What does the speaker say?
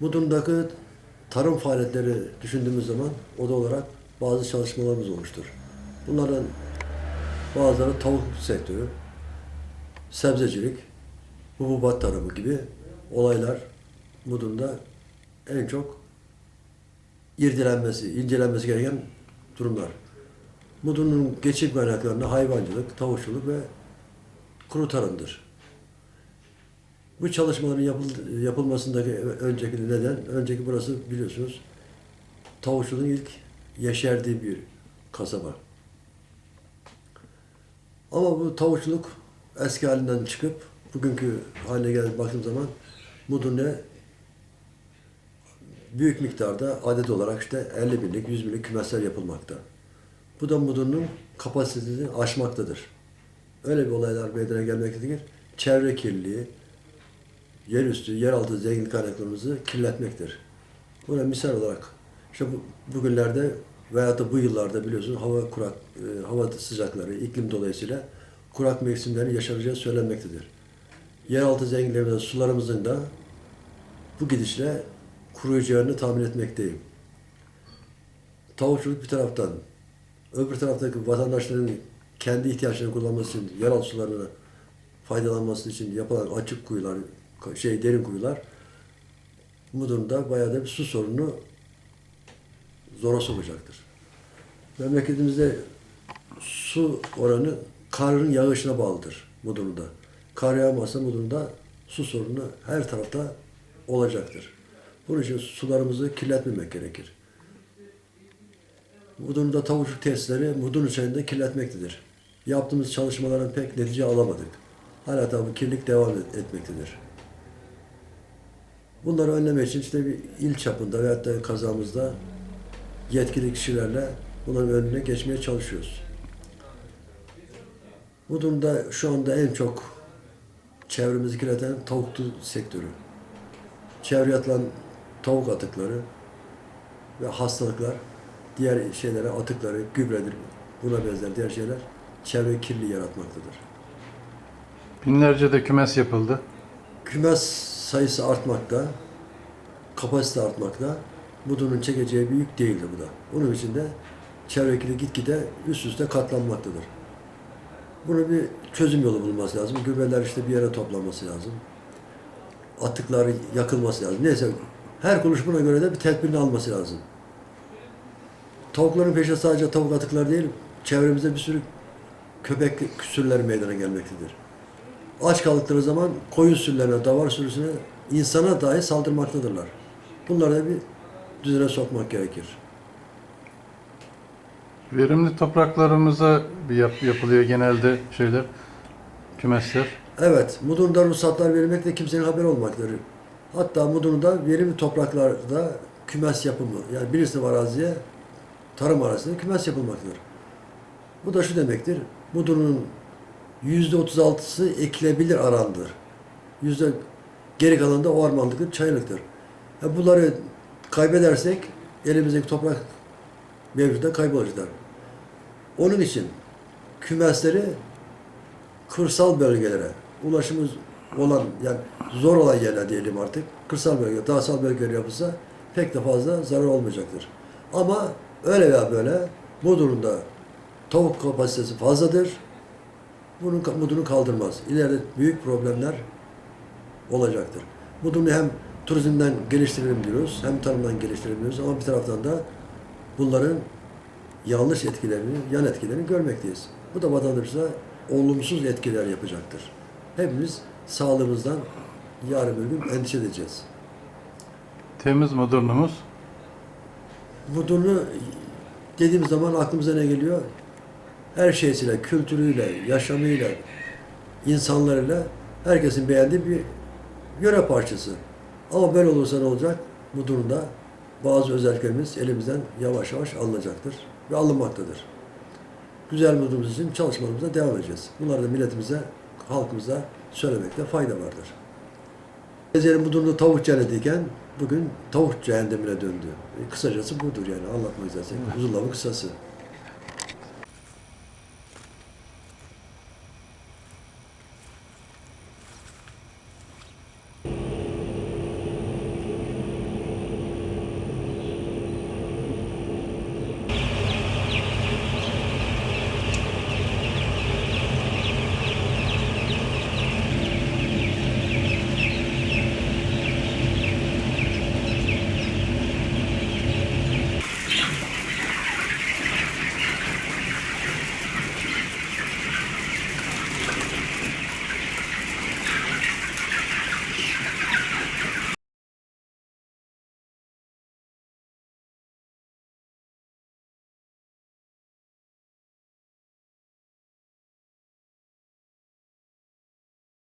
Mudurnu'daki tarım faaliyetleri düşündüğümüz zaman oda olarak bazı çalışmalarımız olmuştur. Bunların bazıları tavuk sektörü, sebzecilik, hububat tarımı gibi olaylar Mudurnu'da en çok irdelenmesi, incelenmesi gereken durumlar. Mudurnu'nun geçim kaynaklarında hayvancılık, tavukçuluk ve kuru tarımdır. Bu çalışmaların yapıl- yapılmasındaki önceki neden, önceki burası biliyorsunuz tavukçuluğun ilk yeşerdiği bir kasaba. Ama bu tavukçuluk eski halinden çıkıp bugünkü haline gelip baktığım zaman Mudurnu'ya büyük miktarda adet olarak işte 50 binlik, 100 binlik kümesler yapılmakta. Bu da Mudurnu'nun kapasitesini aşmaktadır. Öyle bir olaylar meydana gelmektedir. Çevre kirliliği, yerüstü, yeraltı zengin kaynaklarımızı kirletmektir. Buna misal olarak işte bu, bugünlerde veyahut da bu yıllarda biliyorsunuz hava kurak, e, hava sıcakları, iklim dolayısıyla kurak mevsimlerin yaşanacağı söylenmektedir. Yeraltı zenginlerimizin, sularımızın da bu gidişle kuruyacağını tahmin etmekteyim. Tavukçuluk bir taraftan, öbür taraftaki vatandaşların kendi ihtiyaçlarını kullanması için, yeraltı sularını faydalanması için yapılan açık kuyular, şey derin kuyular bu durumda bayağı da bir su sorunu zora sokacaktır. Memleketimizde su oranı karın yağışına bağlıdır bu durumda. Kar yağmazsa bu durumda su sorunu her tarafta olacaktır. Bunun için sularımızı kirletmemek gerekir. Bu durumda tavukçuluk tesisleri mudun içerisinde kirletmektedir. Yaptığımız çalışmaların pek netice alamadık. Hala da bu kirlilik devam et- etmektedir. Bunları önlemek için işte bir il çapında veyahut da kazamızda yetkili kişilerle bunların önüne geçmeye çalışıyoruz. Bu durumda şu anda en çok çevremizi kirleten tavuklu sektörü. Çevreye atılan tavuk atıkları ve hastalıklar, diğer şeylere atıkları, gübredir, buna benzer diğer şeyler çevre kirliliği yaratmaktadır. Binlerce de kümes yapıldı. Kümes sayısı artmakta, kapasite artmakta. Bu durumun çekeceği bir yük değildir bu da. Onun için de çevre kirliliği gitgide üst üste katlanmaktadır. Bunu bir çözüm yolu bulunması lazım. Gübreler işte bir yere toplanması lazım. Atıklar yakılması lazım. Neyse her kuruluş buna göre de bir tedbirini alması lazım. Tavukların peşinde sadece tavuk atıklar değil, çevremizde bir sürü köpek sürüleri meydana gelmektedir. Aç kaldıkları zaman koyun sürülerine, davar sürüsüne, insana dahi saldırmaktadırlar. Bunları da bir düzene sokmak gerekir. Verimli topraklarımıza bir yap- yapılıyor genelde şeyler, kümesler. Evet, Mudurnu'da ruhsatlar verilmekte kimsenin haberi olmaktadır. Hatta Mudurnu'da verimli topraklarda kümes yapımı, yani birisi araziye tarım arazisinde kümes yapılmaktadır. Bu da şu demektir, Mudurnu'nun yüzde otuz altısı ekilebilir arandır. Yüzde geri kalanı da ormanlıktır, çaylıktır. Ya bunları kaybedersek elimizdeki toprak mevcuda kaybolacaklar. Onun için kümesleri kırsal bölgelere ulaşımı olan yani zor olan yerler diyelim artık kırsal bölge, dağsal bölgeler yapılsa pek de fazla zarar olmayacaktır. Ama öyle veya böyle bu durumda tavuk kapasitesi fazladır. Bunun mudunu kaldırmaz. İleride büyük problemler olacaktır. Mudunu hem turizmden geliştirelim diyoruz, hem tarımdan geliştirelim diyoruz ama bir taraftan da bunların yanlış etkilerini, yan etkilerini görmekteyiz. Bu da vatandaşa olumsuz etkiler yapacaktır. Hepimiz sağlığımızdan yarın bir gün endişe edeceğiz. Temiz modernumuz. Mudurnu dediğimiz zaman aklımıza ne geliyor? Her şeysiyle, kültürüyle, yaşamıyla, insanlarıyla herkesin beğendiği bir yöre parçası. Ama böyle olursa ne olacak? Bu durumda bazı özelliklerimiz elimizden yavaş yavaş alınacaktır ve alınmaktadır. Güzel modumuz için çalışmalarımıza devam edeceğiz. Bunları da milletimize, halkımıza söylemekte fayda vardır. Gezelim bu durumda tavuk cennetiyken bugün tavuk cehennemine döndü. E, kısacası budur yani anlatmak istersek. Uzun lafın kısası.